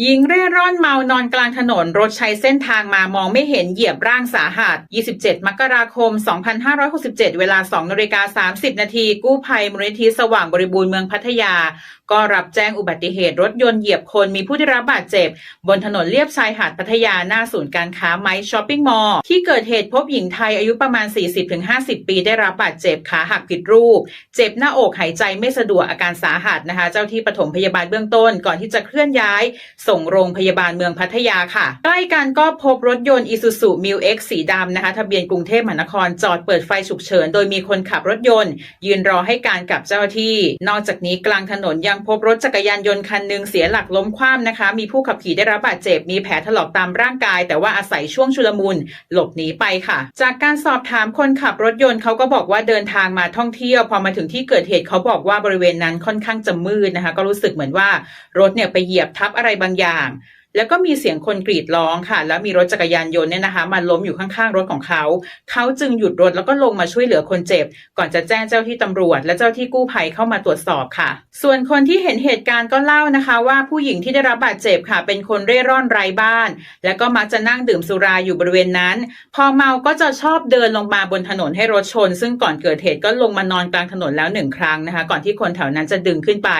หญิงเร่ร่อนเมานอนกลางถนน รถใช้เส้นทางมามองไม่เห็นเหยียบร่างสาหัส 27 มกราคม 2567 เวลา2นาฬิกา30 นาทีกู้ภัยมูลนิธิสว่างบริบูรณ์เมืองพัทยา ก็รับแจ้งอุบัติเหตุรถยนต์เหยียบคนมีผู้ได้รับบาดเจ็บ บนถนนเลียบชายหาดพัทยาหน้าศูนย์การค้าไมค์ช้อปปิ้งมอลล์ที่เกิดเหตุพบหญิงไทยอายุประมาณ 40-50 ปีได้รับบาดเจ็บขาหักผิดรูป เจ็บหน้าอกหายใจไม่สะดวกอาการสาหัสนะคะ เจ้าที่ปฐมพยาบาลเบื้องต้นก่อนที่จะเคลื่อนย้ายส่งโรงพยาบาลเมืองพัทยาค่ะ ใกล้กันก็พบรถยนต์อีซูซูมิวเอ็กสีดำนะคะ ทะเบียนกรุงเทพมหานครจอดเปิดไฟฉุกเฉิน โดยมีคนขับรถยนต์ ยืนรอให้การกับเจ้าหน้าที่ นอกจากนี้กลางถนนยังพบรถจักรยานยนต์คันหนึ่งเสียหลักล้มคว่ำนะคะ มีผู้ขับขี่ได้รับบาดเจ็บมีแผลถลอกตามร่างกาย แต่ว่าอาศัยช่วงชุลมุนหลบหนีไปค่ะ จากการสอบถามคนขับรถยนต์เขาก็บอกว่าเดินทางมาท่องเที่ยวพอมาถึงที่เกิดเหตุเขาบอกว่าบริเวณนั้นค่อนข้างจะมืดนะคะ ก็รู้สึกเหมือนว่ารถเนี่ยไปเหยียบทับอะไรบางอย่าง แล้วก็มีเสียงคนกรีดร้องค่ะ แล้วมีรถจักรยานยนต์เนี่ยนะคะมาล้มอยู่ข้างๆรถของเขา เขาจึงหยุดรถแล้วก็ลงมาช่วยเหลือคนเจ็บ ก่อนจะแจ้งเจ้าที่ตำรวจ และเจ้าที่กู้ภัยเข้ามาตรวจสอบค่ะ ส่วนคนที่เห็นเหตุการณ์ก็เล่านะคะ ว่าผู้หญิงที่ได้รับบาดเจ็บค่ะ เป็นคนเร่ร่อนไร้บ้าน แล้วก็มักจะนั่งดื่มสุราอยู่บริเวณนั้น พอเมาก็จะชอบเดินลงมาบนถนนให้รถชน ซึ่งก่อนเกิดเหตุก็ลงมานอนกลางถนนแล้วหนึ่งครั้งนะคะ ก่อนที่คนแถวนั้นจะดึงขึ้นไป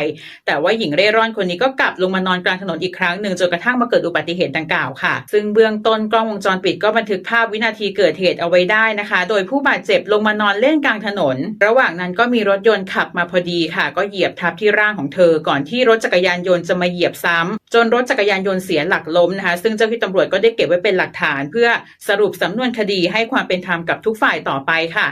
แต่ว่าหญิงเร่ร่อนคนนี้ก็กลับลงมานอนกลางถนนอีกครั้งหนึ่งจนกระทั่งมาเกิดอุบัติเหตุดังกล่าวค่ะ ซึ่งเบื้องต้นกล้องวงจรปิดก็บันทึกภาพวินาทีเกิดเหตุเอาไว้ได้นะคะ โดยผู้บาดเจ็บลงมานอนเล่นกลางถนน ระหว่างนั้นก็มีรถยนต์ขับมาพอดีค่ะ ก็เหยียบทับที่ร่างของเธอ ก่อนที่รถจักรยานยนต์จะมาเหยียบซ้ำจนรถจักรยานยนต์เสียหลักล้มนะคะ ซึ่งเจ้าที่ตำรวจก็ได้เก็บไว้เป็นหลักฐาน เพื่อสรุปสำนวนคดีให้ความเป็นธรรมกับทุกฝ่ายต่อไปค่ะ